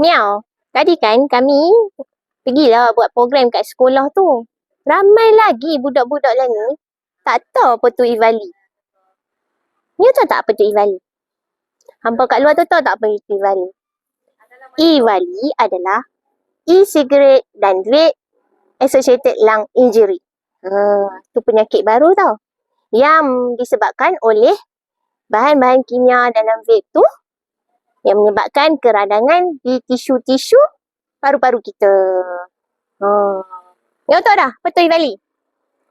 Miau. Tadi kan kami pergilah buat program kat sekolah tu. Ramai lagi budak-budak lain ni tak tahu apa tu Ivali. Miau tahu tak apa tu Ivali? Hampa kat luar tu tahu tak apa itu Ivali? Ivali adalah e-cigarette dan vape associated lung injury. Ha, tu penyakit baru tau. Yang disebabkan oleh bahan-bahan kimia dalam vape tu yang menyebabkan keradangan di tisu-tisu paru-paru kita. Ha. Kau tahu dah tu Ivali?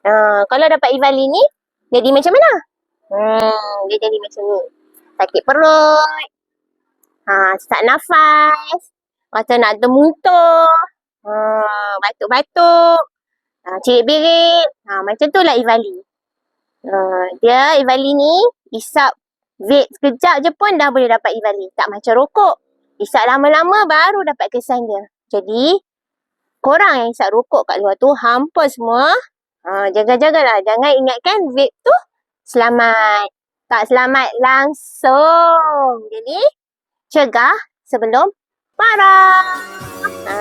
Ha, kalau dapat Ivali ni, jadi macam mana? Hmm, dia jadi macam ni. Sakit perut. Ha, sesak nafas. Rasa nak termuntah. Ha, batuk-batuk. Ha, cirit birit. Ha, macam tu lah Ivali. Ha, dia Ivali ni isap vape sekejap je pun dah boleh dapat Ivali. Tak macam rokok. Isap lama-lama baru dapat kesan dia. Jadi, korang yang isap rokok kat luar tu, hampa semua, ha, jaga-jagalah. Jangan ingatkan vape tu selamat. Tak selamat langsung. Jadi, cegah sebelum marah. Ha.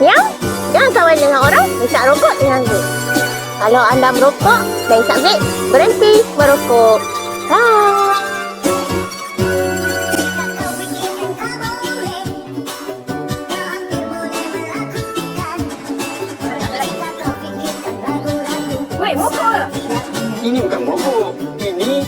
Yang, jangan kawan dengan orang, isap rokok dengan vape. Kalau anda merokok dan isap vape, berhenti merokok. Wait, what color? Ini bukan bobo. Ini